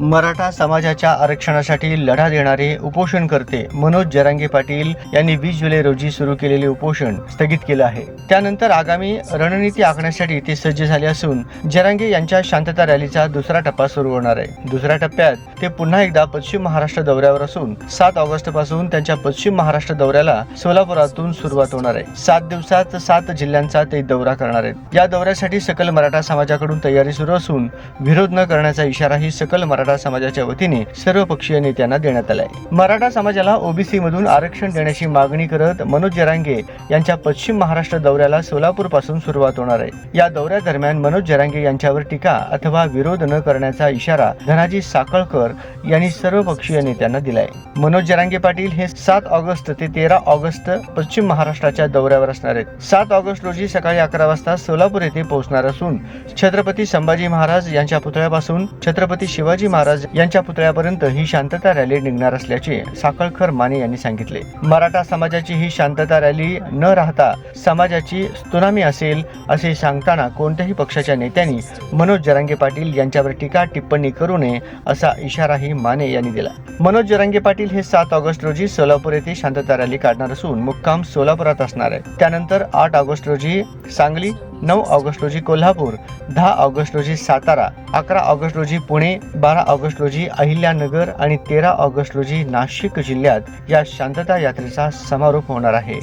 मराठा समाजाच्या आरक्षणासाठी लढा देणारे उपोषणकर्ते मनोज जरांगे पाटील यांनी वीस जुलै रोजी सुरू केलेले उपोषण स्थगित केलं आहे. त्यानंतर आगामी रणनीती आखण्यासाठी ते सज्ज झाले असून जरांगे यांच्या शांतता रॅलीचा दुसरा टप्पा सुरू होणार आहे. दुसऱ्या टप्प्यात ते पुन्हा एकदा पश्चिम महाराष्ट्र दौऱ्यावर असून सात ऑगस्टपासून त्यांच्या पश्चिम महाराष्ट्र दौऱ्याला सोलापुरातून सुरुवात होणार आहे. सात दिवसात सात जिल्ह्यांचा ते दौरा करणार आहेत. या दौऱ्यासाठी सकल मराठा समाजाकडून तयारी सुरू असून विरोध न करण्याचा इशाराही सकल मराठा समाजाच्या वतीने सर्व पक्षीय नेत्यांना देण्यात आलाय. मराठा समाजाला ओबीसी मधून आरक्षण देण्याची मागणी करत मनोज जरांगे यांच्या पश्चिम महाराष्ट्र दौऱ्याला सोलापूरपासून सुरुवात होणार आहे. या दौऱ्यादरम्यान मनोज जरांगे यांच्यावर टीका अथवा विरोध न करण्याचा इशारा धनाजी साखळकर यांनी सर्व पक्षीय नेत्यांना दिलाय. मनोज जरांगे पाटील हे सात ऑगस्ट ते तेरा ऑगस्ट पश्चिम महाराष्ट्राच्या दौऱ्यावर असणार आहेत. सात ऑगस्ट रोजी सकाळी अकरा वाजता सोलापूर येथे पोहोचणार असून छत्रपती संभाजी महाराज यांच्या पुतळ्यापासून छत्रपती शिवाजी महाराज यांच्या पुतळ्यापर्यंत ही शांतता रॅली निघणार असल्याचे साखळकर माने यांनी सांगितले. मराठा समाजाची ही शांतता रॅली न राहता समाजाची सुनामी असेल असे सांगताना कोणत्याही पक्षाच्या नेत्यांनी मनोज जरांगे पाटील यांच्यावर टीका टिप्पणी करू नये असा इशाराही माने यांनी दिला. मनोज जरांगे पाटील हे सात ऑगस्ट रोजी सोलापूर येथे शांतता रॅली काढणार असून मुक्काम सोलापुरात असणार आहे. त्यानंतर आठ ऑगस्ट रोजी सांगली नऊ ऑगस्ट रोजी कोल्हापूर दहा ऑगस्ट रोजी सातारा अकरा ऑगस्ट रोजी पुणे बारा ऑगस्ट रोजी अहिल्यानगर आणि तेरा ऑगस्ट रोजी नाशिक जिल्ह्यात या शांतता यात्रेचा समारोप होणार आहे.